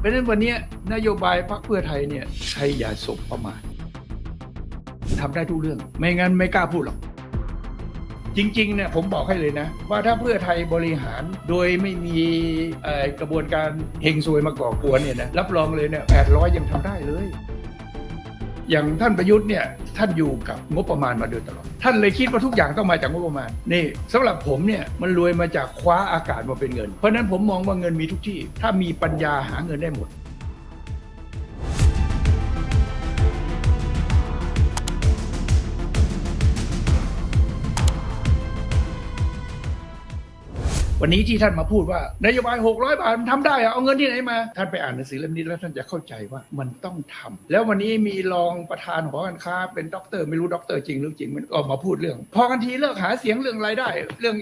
เพราะฉะนั้นวันนี้นโยบายพรรคเพื่อไทยเนี่ยใช้อย่าสบประมาททำได้ทุกเรื่อง ไม่งั้นไม่กล้าพูดหรอก จริงๆเนี่ยผมบอกให้เลยนะ ว่าถ้าเพื่อไทยบริหารโดยไม่มีกระบวนการเฮงซวยมาก่อกวนเนี่ยนะรับรองเลยเนี่ยแปดร้อยยังทำได้เลย อย่างท่านประยุทธ์เนี่ยท่านอยู่กับงบประมาณมาโดยตลอด ท่านเลยคิดว่าทุกอย่างต้องมาจากงบประมาณ นี่สำหรับผมเนี่ยมันรวยมาจากคว้าอากาศมาเป็นเงิน เพราะฉะนั้นผมมองว่าเงินมีทุกที่ ถ้ามีปัญญาหาเงินได้หมด วันนี้ที่ท่านมาพูดว่านโยบาย 600 บาทมันทำได้อะเอาเงินที่ไหนมา ท่านไปอ่านหนังสือเล่มนี้แล้วท่านจะเข้าใจว่ามันต้องทำแล้ววันนี้มีรองประธานหอการค้าเป็นด็อกเตอร์ไม่รู้ด็อกเตอร์จริงหรือจริงมันออกมาพูดเรื่อง พอกันทีเลิกหาเสียงเรื่องรายได้ เรื่อง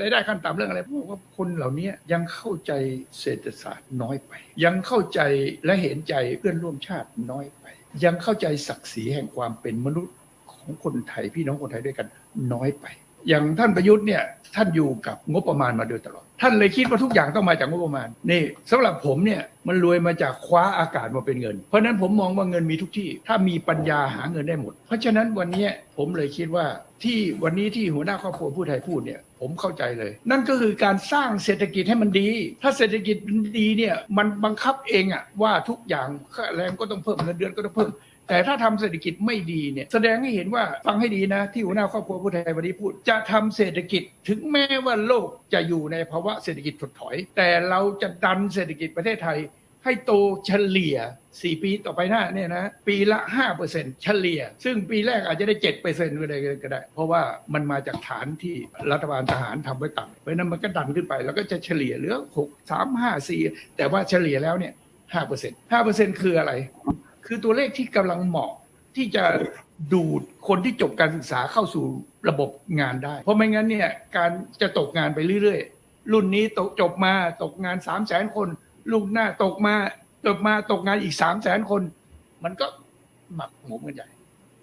รายได้ขั้นต่ำเรื่องอะไรพวกว่าคนเหล่านี้ยังเข้าใจเศรษฐศาสตร์น้อยไป ยังเข้าใจและเห็นใจเพื่อนร่วมชาติน้อยไป ยังเข้าใจศักดิ์ศรีแห่งความเป็นมนุษย์ของคนไทยพี่น้องคนไทยด้วยกันน้อยไป อย่างท่านประยุทธ์เนี่ยท่านอยู่กับงบประมาณมาโดยตลอด ท่านเลยคิดว่าทุกอย่างต้องมาจากงบประมาณนี่สำหรับผมเนี่ยมันรวยมาจากคว้าอากาศมาเป็นเงิน เพราะฉะนั้นผมมองว่าเงินมีทุกที่ ถ้ามีปัญญาหาเงินได้หมด เพราะฉะนั้นวันนี้ผมเลยคิดว่าที่วันนี้ที่หัวหน้าครอบครัวผู้ไทยพูดเนี่ยผมเข้าใจเลย นั่นก็คือการสร้างเศรษฐกิจให้มันดี ถ้าเศรษฐกิจมันดีเนี่ยมันบังคับเองอะว่าทุกอย่างค่าแรงก็ต้องเพิ่มเงินเดือนก็ต้องเพิ่ม แต่ถ้าทำเศรษฐกิจไม่ดีเนี่ยแสดงให้เห็นว่าฟังให้ดีนะ ที่หัวหน้าครอบครัวผู้ไทยวันนี้พูด จะทำเศรษฐกิจถึงแม้ว่าโลกจะอยู่ในภาวะเศรษฐกิจถดถอย แต่เราจะดันเศรษฐกิจประเทศไทย ให้โตเฉลี่ย 4 ปีต่อไปหน้าเนี่ยนะปีละ 5%เฉลี่ย ซึ่งปีแรกอาจจะได้ 7%ก็ได้ก็ได้ เพราะว่ามันมาจากฐานที่รัฐบาลทหารทำไว้ต่ำเพราะนั้นมันก็ดันขึ้นไป แล้วก็จะเฉลี่ยเหลือ 6 3 5 4 แต่ว่าเฉลี่ยแล้วเนี่ย5% 5%คืออะไร คือตัวเลขที่กำลังเหมาะที่จะดูดคนที่จบการศึกษาเข้าสู่ระบบงานได้ เพราะไม่งั้นเนี่ยการจะตกงานไปเรื่อยๆ รุ่นนี้ตกจบมาตกงาน3 0 0แสนคนลูกหน้าตกมาจบมาตกงานอีก3 0 0แสนคน มันก็หมักหมมกันใหญ่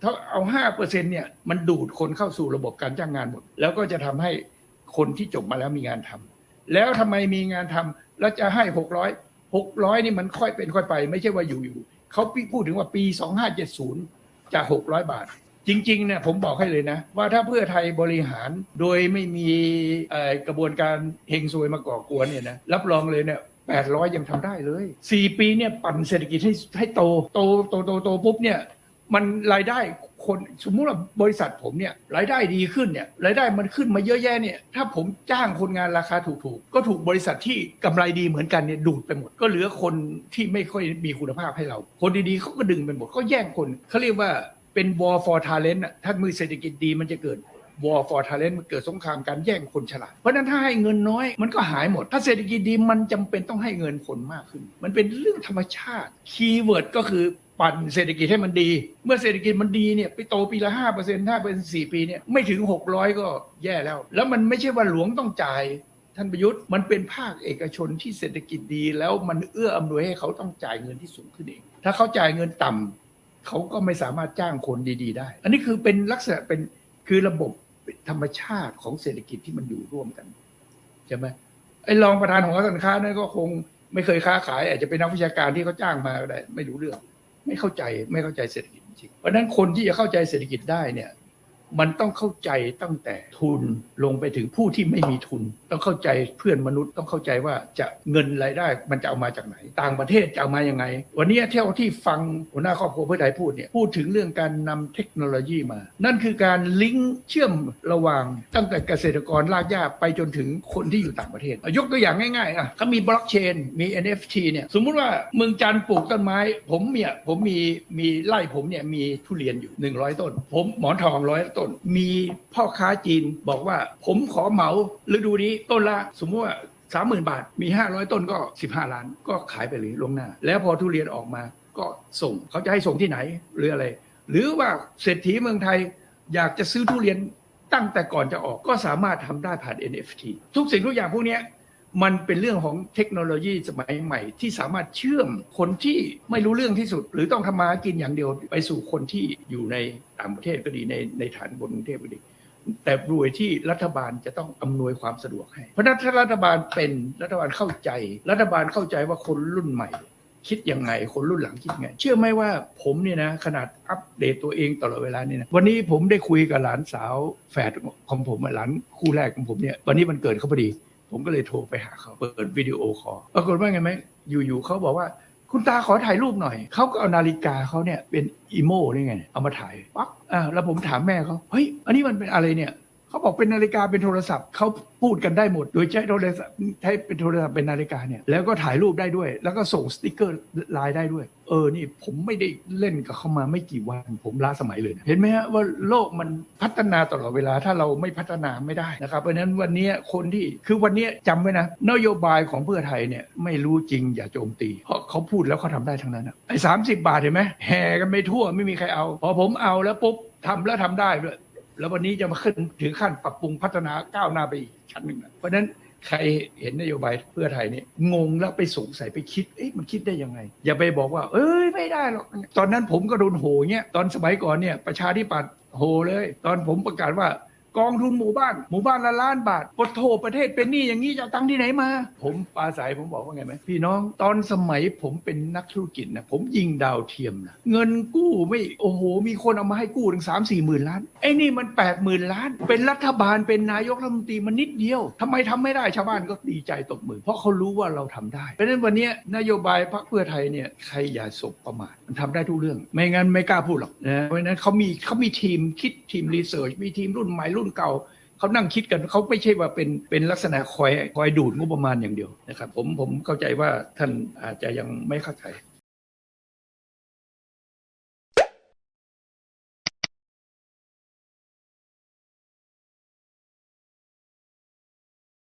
ถ้าเอาห้าเปอร์เซ็นเนี่ยมันดูดคนเข้าสู่ระบบการจ้างงานหมด แล้วก็จะทำให้คนที่จบมาแล้วมีงานทำแล้วทำไมมีงานทำแล้วจะให้หกร้อยหกร้อยนี่มันค่อยเป็นค่อยไป ไม่ใช่ว่าอยู่ เขาพูดถึงว่าปีสองห้าเจ็ดศูนย์จะ600 บาท จริงๆเนี่ยผมบอกให้เลยนะ ว่าถ้าเพื่อไทยบริหารโดยไม่มีกระบวนการเฮงซวยมาก่อกวนเนี่ยนะรับรองเลยเนี่ย800 ยังทำได้เลย 4 ปีเนี่ยปั่นเศรษฐกิจให้ให้โต โตโตโตโตปุ๊บเนี่ย มันรายได้คนสมมุติว่าบริษัทผมเนี่ยรายได้ดีขึ้นเนี่ยรายได้มันขึ้นมาเยอะแยะเนี่ยถ้าผมจ้างคนงานราคาถูกๆ ก็ถูกบริษัทที่กำไรดีเหมือนกันเนี่ยดูดไปหมด ก็เหลือคนที่ไม่ค่อยมีคุณภาพให้เรา คนดีๆเขาก็ดึงไปหมดก็แย่งคนเขาเรียกว่าเป็น war for talent อะถ้ามือเศรษฐกิจดีมันจะเกิด war for talent มันเกิดสงครามการแย่งคนฉลาด เพราะนั้นถ้าให้เงินน้อยมันก็หายหมด ถ้าเศรษฐกิจดีมันจำเป็นต้องให้เงินคนมากขึ้น มันเป็นเรื่องธรรมชาติคีย์เวิร์ดก็คือ ปั่นเศรษฐกิจให้มันดี เมื่อเศรษฐกิจมันดีเนี่ยไปโตปีละห้าเปอร์เซ็นต์ห้าเปอร์เซ็นต์สี่ปีเนี่ยไม่ถึงหกร้อยก็แย่แล้ว แล้วมันไม่ใช่ว่าหลวงต้องจ่ายท่านประยุทธ์มันเป็นภาคเอกชนที่เศรษฐกิจดีแล้วมันเอื้ออำนวยให้เขาต้องจ่ายเงินที่สูงขึ้นเอง ถ้าเขาจ่ายเงินต่ำเขาก็ไม่สามารถจ้างคนดี ๆ ได้ อันนี้คือเป็นลักษณะเป็นคือระบบธรรมชาติของเศรษฐกิจที่มันอยู่ร่วมกันใช่ไหมไอ้รองประธานของการค้านั่นก็คงไม่เคยค้าขาย อาจจะเป็นนักวิชาการที่เขาจ้างมาก็ได้ ไม่รู้เรื่อง ไม่เข้าใจไม่เข้าใจเศรษฐกิจจริงเพราะฉะนั้นคนที่จะเข้าใจเศรษฐกิจได้เนี่ย มันต้องเข้าใจตั้งแต่ทุนลงไปถึงผู้ที่ไม่มีทุน ต้องเข้าใจเพื่อนมนุษย์ต้องเข้าใจว่าจะเงินรายได้มันจะเอามาจากไหน ต่างประเทศจะเอามายังไง วันนี้เที่ยวที่ฟังหัวหน้าครอบครัวเพื่อไทยพูดเนี่ยพูดถึงเรื่องการนำเทคโนโลยีมา นั่นคือการลิงก์เชื่อมระหว่างตั้งแต่เกษตรกรรากหญ้าไปจนถึงคนที่อยู่ต่างประเทศ ยกตัวอย่างง่ายๆอะเขามีบล็อกเชนมี NFT เนี่ยสมมุติว่าเมืองจันทร์ปลูกต้นไม้ ผมเนี่ยผมมีมีไร่ผมเนี่ยมีทุเรียนอยู่ 100 ต้น ผมหมอนทองร้อยต้นมีพ่อค้าจีนบอกว่าผมขอเหมาฤดูนี้ต้นละสมมติว่าสามหมื่นบาทมี 500 ต้นก็ 15 ล้าน ก็ขายไปเลยลงหน้า แล้วพอทุเรียนออกมาก็ส่งเขาจะให้ส่งที่ไหนหรืออะไร หรือว่าเศรษฐีเมืองไทยอยากจะซื้อทุเรียนตั้งแต่ก่อนจะออกก็สามารถทำได้ผ่าน NFT ทุกสิ่งทุกอย่างพวกนี้ มันเป็นเรื่องของเทคโนโลยีสมัยใหม่ ที่สามารถเชื่อมคนที่ไม่รู้เรื่องที่สุด หรือต้องทำมากินอย่างเดียวไปสู่คนที่อยู่ในต่างประเทศก็ดีในในฐานบนกรุงเทพก็ดี แต่รวยที่รัฐบาลจะต้องอำนวยความสะดวกให้ เพราะนั้นถ้ารัฐบาลเป็นรัฐบาลเข้าใจ รัฐบาลเข้าใจว่าคนรุ่นใหม่ คิดยังไงคนรุ่นหลังคิดยังไง เชื่อไหมว่าผมเนี่ยนะขนาดอัปเดตตัวเองตลอดเวลาเนี่ยนะวันนี้ผมได้คุยกับหลานสาวแฝดของผมหลานคู่แรกของผมเนี่ยวันนี้มันเกิดเขาพอดี ผมก็เลยโทรไปหาเขาเปิดวิดีโอคอลปรากฏว่าไงไหมอยู่ๆเขาบอกว่าคุณตาขอถ่ายรูปหน่อย เขาก็เอานาฬิกาเขาเนี่ยเป็นอีโม่นี่ไง เอามาถ่ายปั๊บอ่าแล้วผมถามแม่เขาเฮ้ย อันนี้มันเป็นอะไรเนี่ย เขาบอกเป็นนาฬิกาเป็นโทรศัพท์เขาพูดกันได้หมด โดยใช้โทรศัพท์ใช้เป็นโทรศัพท์เป็นนาฬิกาเนี่ยแล้วก็ถ่ายรูปได้ด้วย แล้วก็ส่งสติกเกอร์ไลน์ได้ด้วย เออนี่ผมไม่ได้เล่นกับเขามาไม่กี่วันผมล้าสมัยเลยนะเห็นไหมฮะว่าโลกมันพัฒนาตลอดเวลาถ้าเราไม่พัฒนาไม่ได้นะครับเพราะฉะนั้นวันนี้คนที่คือวันนี้จำไว้นะ นโยบายของเพื่อไทยเนี่ยไม่รู้จริงอย่าโจมตี เพราะเขาพูดแล้วเขาทำได้ทั้งนั้นไอ้สามสิบบาทเห็นไหมแห่กันไปทั่วไม่มีใครเอา พอผมเอาแล้วปุ๊บทำแล้วทำได้ด้วย แล้ววันนี้จะมาขึ้นถึงขั้นปรับปรุงพัฒนาก้าวหน้าไปอีกชั้นหนึ่งนะเพราะฉะนั้นใครเห็นนโยบายเพื่อไทยเนี่ยงงแล้วไปสงสัยไปคิดเอ๊ะมันคิดได้ยังไง อย่าไปบอกว่า เอ้ยไม่ได้หรอกตอนนั้นผมก็โดนโหเนี่ยตอนสมัยก่อนเนี่ยประชาธิปัตย์โหเลย ตอนผมประกาศว่า กองทุนหมู่บ้าน หมู่บ้านละล้านบาทปดโทประเทศเป็นหนี้อย่างนี้จะเอาตังค์ที่ไหนมา ผมปาศัยผมบอกว่าไงไหมพี่น้องตอนสมัยผมเป็นนักธุรกิจนะผมยิงดาวเทียมนะเงินกู้ไม่โอ้โห มีคนเอามาให้กู้ถึงสามสี่หมื่นล้านไอ้นี่มันแปดหมื่นล้าน เป็นรัฐบาลเป็นนายกรัฐมนตรีมันนิดเดียวทำไมทำไม่ได้ชาวบ้านก็ดีใจตบมือ เพราะเขารู้ว่าเราทำได้เพราะฉะนั้นวันนี้นโยบายพรรคเพื่อไทยเนี่ยใครอย่าสบประมาทมันทำได้ทุกเรื่อง ไม่งั้นไม่กล้าพูดหรอกนะเพราะฉะนั้นเขามีเขามีทีมคิดทีมรีเสิร์ชมีทีมรุ่นใหม่รุ่นเก่าเขานั่งคิดกันเขาไม่ใช่ว่าเป็นเป็นลักษณะคอยคอยดูดงบประมาณอย่างเดียวนะครับผมผมเข้าใจว่าท่านอาจจะยังไม่เข้าใจ